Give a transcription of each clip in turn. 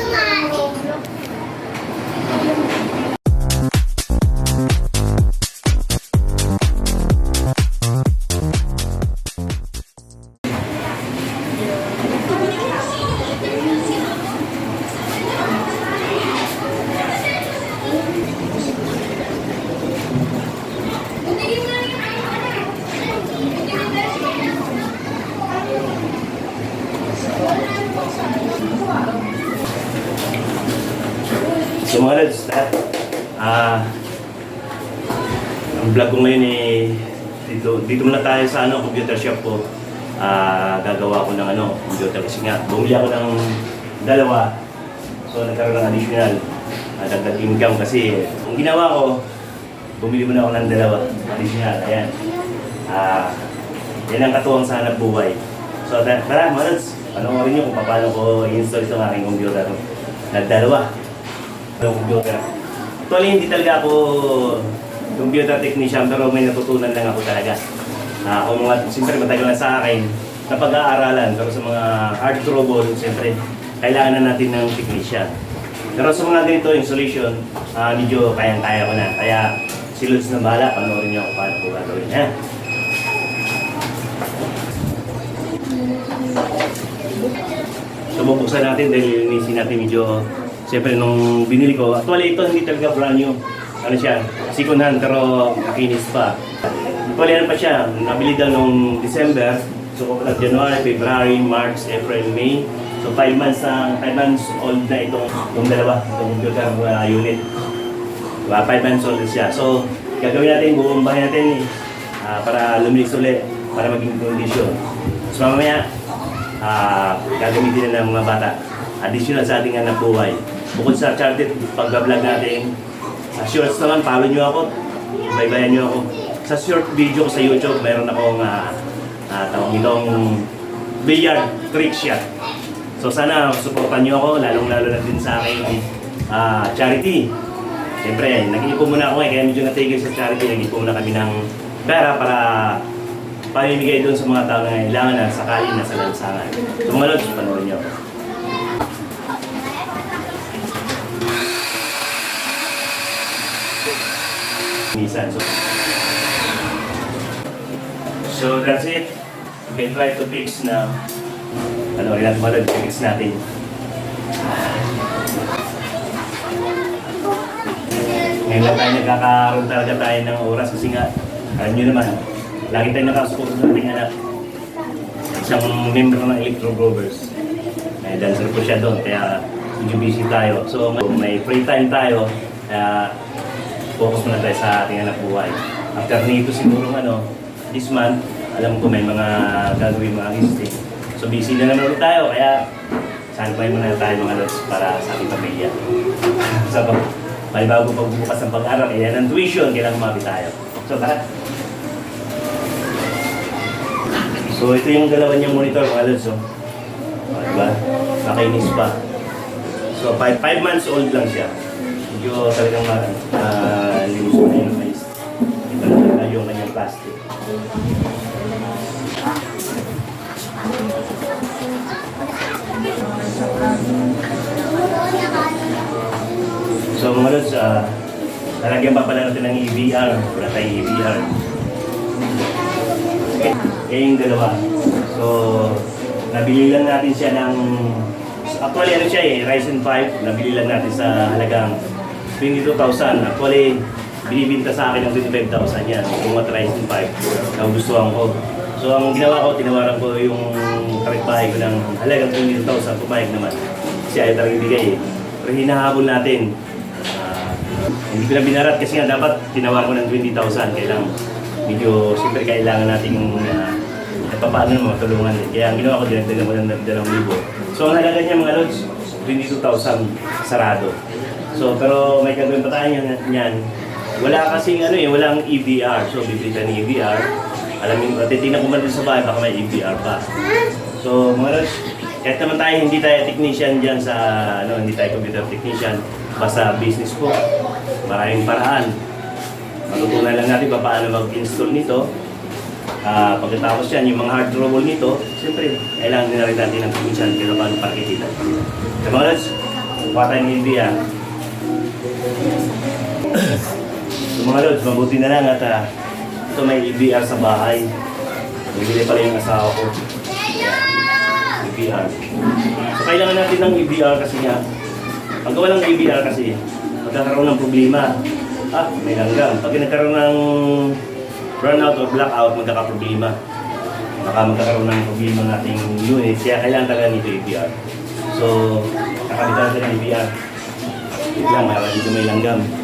So lods, lahat, ah, ang vlog ko ngayon eh, dito, dito muna tayo sa ano, computer shop ko. Ah, gagawa ko ng ano, computer kasi nga, bumili ako ng dalawa. So nagkaroon ng additional, uh, dagdag income kasi ang ginawa ko, bumili muna ako ng dalawa, additional, ayan. Ah, yan ang katuwang sa hanap buhay. So ta- tara mga lods, panoorin niyo kung paano ko i-install itong aking computer. Nagdalawa computer. Actually, hindi talaga ako computer technician pero may natutunan lang ako talaga. Ah, kung mga, siyempre matagal na sa akin na pag-aaralan pero sa mga hard trouble, siyempre kailangan na natin ng technician. Pero sa mga ganito installation, ah, medyo kayang-kaya ko na. Kaya si Lutz na bahala, panoorin niyo kung paano ko gagawin. Ha? So bubuksan natin dahil linisin natin medyo Siyempre nung binili ko, actually ito hindi talaga brand new. Ano siya, second hand pero makinis pa. Actually ano pa siya, nabili daw nung December. So uh, January, February, March, April, May. So 5 months na, 5 months old na itong, itong dalawa, itong computer uh, unit. Diba? 5 months old siya. So gagawin natin, bubumbahin natin ah, para luminis ulit, para maging condition. So mamaya, ah gagamitin na ng mga bata. Additional sa ating anak buhay. Bukod sa charted pag-vlog natin, sa shorts naman, follow nyo ako. Baybayan nyo ako. Sa short video ko sa YouTube, mayroon akong uh, uh, tawag itong billiard trick shot. So sana supportan nyo ako, lalong-lalo na din sa aking ah, charity. Siyempre, nag-iipon muna ako eh, kaya medyo natigil sa charity, nag-iipon muna kami ng pera para pamimigay doon sa mga tao na kailangan na sakali na sa lansangan. So mga lods, panoorin nyo ako. Minsan. So, so that's it. You can try to fix na ano rin natin malad, fix natin. Ngayon lang tayo nagkakaroon talaga tayo ng oras kasi nga, alam nyo naman, lagi tayo nakasupport sa ating anak. Isang member ng Electro Growers. Eh, dancer po siya doon, kaya medyo busy tayo. So may free time tayo, kaya focus muna tayo sa ating anak buhay. After nito siguro ano, this month, alam ko may mga gagawin mga listing. So busy na naman tayo, kaya pa muna tayo mga lods para sa ating pamilya. pag may bago pagbubukas ng pag-aral, kaya ng tuition, kailangan kumapit tayo. So tara. So ito yung dalawa niyang monitor mga lods. Oh. Oh, diba? Nakainis pa. So 5 months old lang siya. Medyo talagang uh, plastic. So mga lods, uh, lalagyan pa pala natin ng EVR. Wala tayong EVR. Okay. Eh, yung dalawa. So, nabili lang natin siya ng... Actually, ano siya eh, Ryzen 5. Nabili lang natin sa halagang 22,000. Actually, binibinta sa akin ng 25,000 yan. Kung at Ryzen 5. Nagustuhan ko. So, ang ginawa ko, tinawaran ko yung kapitbahay ko ng halagang 22,000. Pumayag naman. Kasi ayaw talagang ibigay eh. Pero hinahabol natin. Ah, hindi ko na binarat kasi nga dapat tinawar ko ng 20,000. Kailang medyo siyempre kailangan nating uh, paano naman matulungan din. Kaya ang ginawa ko, dinagdagan ko ng 2,000. So ang halaga niya mga lods, 22,000 sarado. So pero may gagawin pa tayo niyan. Wala kasing ano eh, walang EVR. So bibili ka ng EVR. Alam mo, titignan ko man sa bahay, baka may EVR pa. So mga lods, kahit naman tayo hindi tayo technician dyan sa, ano, hindi tayo computer technician, basta business po. Maraming paraan. Matutunan lang natin pa paano mag-install nito. Ah, pagkatapos yan, yung mga hard trouble nito, siyempre, kailangan din na rin natin ng technician kaya paano para kikita. So mga lods, Kuha tayo ng ah. So mga lods, mabuti na lang at ah, ito may EBR sa bahay. Bibili pala yung asawa ko. EBR. So kailangan natin ng EBR kasi nga, pag walang EBR kasi, magkakaroon ng problema. Ah, may langgam. Pag nagkaroon ng brownout or blackout, magkakaproblema. Baka magkakaroon ng problema ng ating unit, kaya kailangan talaga nito EBR. So, kakabitan natin ng EBR. Wait lang, para dito may langgam.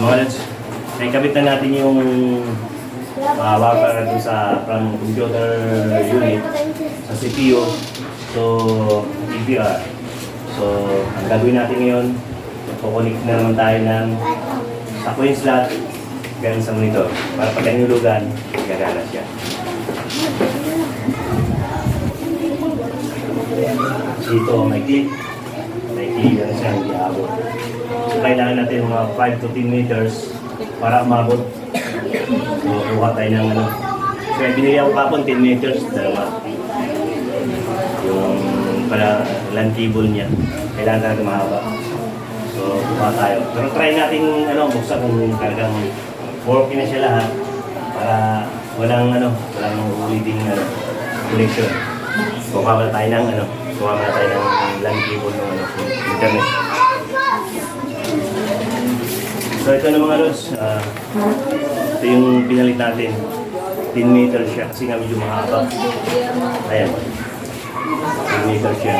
Lods, nakikabit na natin yung uh, wire dun sa from computer unit sa CPU. So, EBR. So, ang gagawin natin ngayon, kukunik na naman tayo ng sa coin slot ganun sa monitor. Para pag hinulugan, gagana siya. Dito may clip. May clip yan siya, hindi abot. So, kailangan natin mga 5 to 10 meters para umabot. So, kuha tayo ng ano. So, binili ako kapon 10 meters, dalawa. Yung pala cable niya. Kailangan talaga mahaba. So, kuha tayo. Pero try natin ano, buksan kung talagang working na siya lahat para walang ano, walang uliting ano, connection. Kuha muna tayo ng ano, kuha muna tayo ng cable ng ano, internet. So ito na mga lods, ah, ito yung pinalit natin. 10 meter siya kasi nga medyo mahaba. Ayan. 10 meter siya.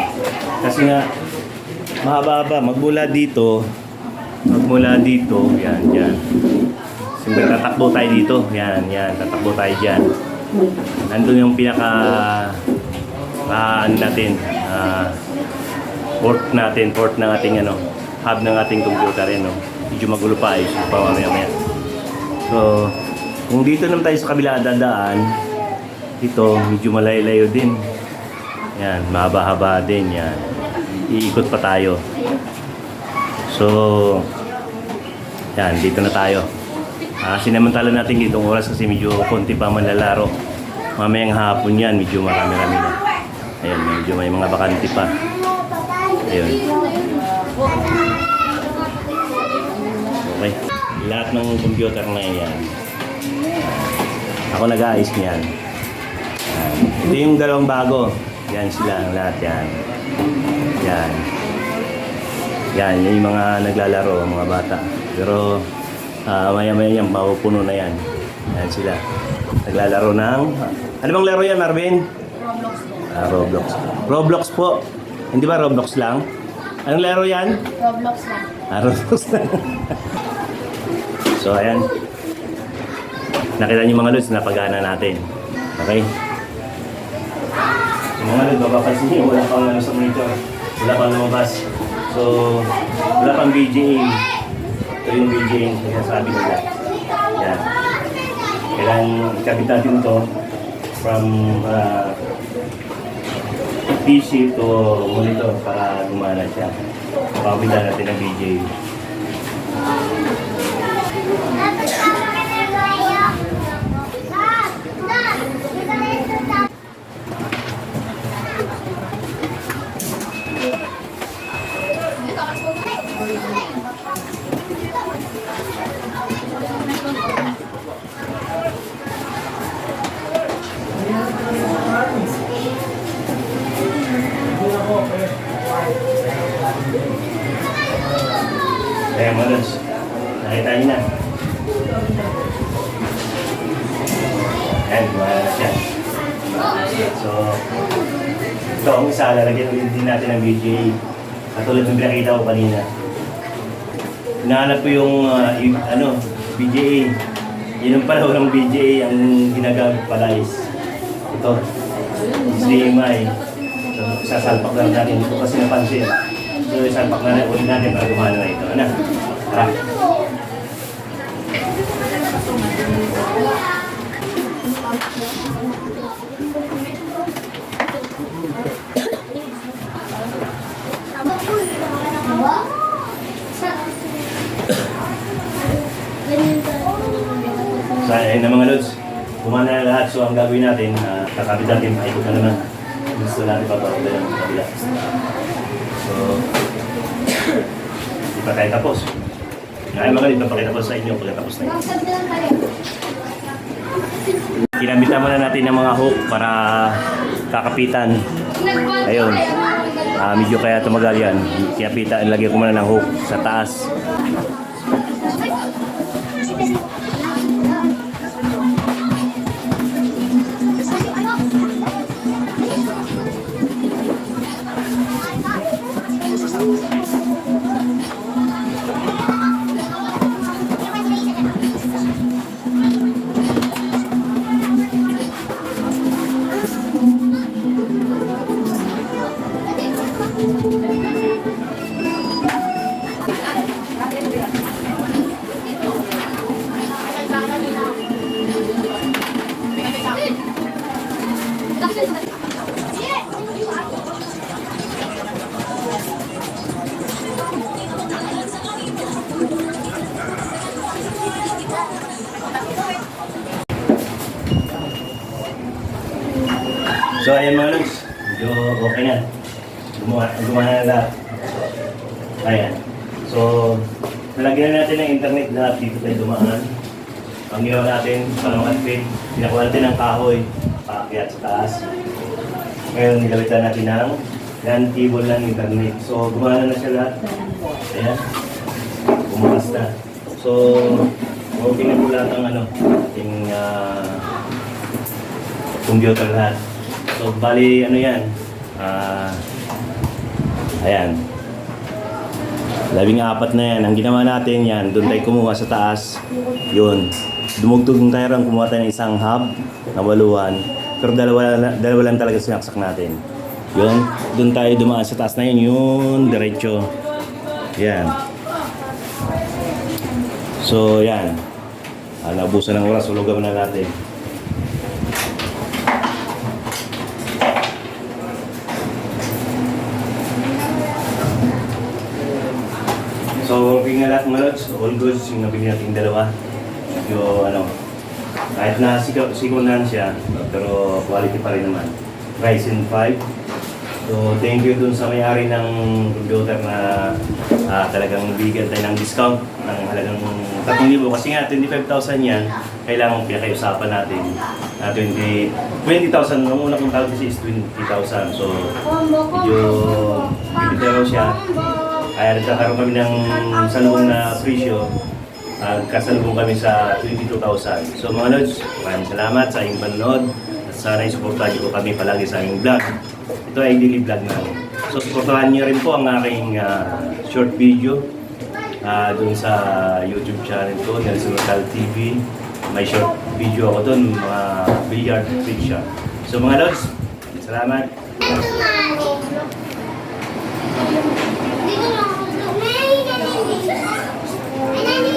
Kasi nga, mahaba-haba. Magmula dito, magmula dito, yan, yan. Siyempre, tatakbo tayo dito. Yan, yan. Tatakbo tayo dyan. Nandun yung pinaka, ah, ano natin, ah, port natin, port ng ating ano, hub ng ating computer yan, no? Medyo magulo pa, ayos pa mamaya maya. So, kung dito naman tayo sa kabila dadaan, ito, medyo malayo-layo din. Yan, mahaba-haba din, yan. Iikot pa tayo. So, yan, dito na tayo. Ah, sinamantala natin itong oras kasi medyo konti pa manlalaro. Mamayang hapon yan, medyo marami-rami na. Ayan, medyo may mga bakante pa. Ayun. Okay. Lahat ng computer na yan. Ako nag-aayos niyan. Yan. Ito yung dalawang bago. Yan sila, lahat yan. Yan. Yan, yan yung mga naglalaro, mga bata. Pero ah, maya-maya yan, mapupuno na yan. Yan sila. Naglalaro ng... Ano bang laro yan, Marvin? Roblox. Ah, Roblox. Roblox po. Hindi ba Roblox lang? Anong laro yan? Roblox lang. Ah, Roblox lang. so, ayan. Nakita niyo mga lods, napagana natin. Okay? Yung mga lods, mapapansin niyo, wala pang ano sa monitor. Wala pang lumabas. So, wala pang BGA. Ito yung yung sinasabi nila. Yan. Kailangan ikabit natin ito from uh, PC to monitor para gumana siya. Makabitan natin ng BGA. Ayan, gumana na siya. So, ito ang isa, lalagyan ulit din natin ng BGA. Katulad ng pinakita ko kanina. Hinahanap ko yung ah, yung, ano, BGA. Yun ang pala ng BGA ang ginagamit pala is ito. HDMI. So, sasalpak lang natin. Ito kasi napansin. So, isalpak na ulit natin para gumana na ito. Ano? Tara. Sa ayun na mga lods, gumana na gagawin natin, uh, kakabit natin, paikot na naman. Gusto natin papakulan ng kabila. So, hindi pa tayo tapos. Ay mga lods, papakita ko sa inyo pagkatapos na yun. Kinamitan muna natin ng mga hook para kakapitan. Ayun. Ah, medyo kaya tumagal yan. Kinapitan, lagyan ko muna ng hook sa taas. Ayan. So, nalagyan na natin ng internet lahat dito tayo dumaan. Ang natin, parang outfit, pinakuha natin ng kahoy, paakyat sa taas. Ngayon, nilamitan natin ng LAN cable ng internet. So, gumana na siya lahat. Ayan. Bumukas na. So, po lahat ang ano, ating ah, computer lahat. So, bali, ano yan? Ah, ayan. Labing apat na yan. Ang ginawa natin yan, doon tayo kumuha sa taas. Yun. Dumugtog tayo rin kumuha tayo ng isang hub na waluhan. Pero dalawa, la- dalawa lang talaga sinaksak natin. Yun. Doon tayo dumaan sa taas na yun. Yun. Diretso. Yan. So, yan. Ah, naubusan ng oras. Ulugan na natin. So, working na lahat mga lods. All goods yung nabili natin dalawa. Yung ano, kahit na sigaw- sigunan siya, pero quality pa rin naman. Ryzen 5. So, thank you dun sa may-ari ng computer na ah, talagang bigyan tayo ng discount ng halagang 3,000. Kasi nga, 25,000 yan, kailangan pinakaiusapan natin. na 20 20,000, nung una kong tawag kasi is 20,000. So, medyo bibigyan siya. Kaya nagkakaroon kami ng salubong na presyo. At kasalubong kami sa 22,000. So mga lods, maraming salamat sa inyong panonood. At sana isuportahan niyo kami palagi sa aming vlog. Ito ay daily vlog namin. So suportahan niyo rin po ang aking ah, short video ah, dun sa YouTube channel ko, Nelson Natal TV. May short video ako dun, mga billiard fiction. So mga lods, salamat. And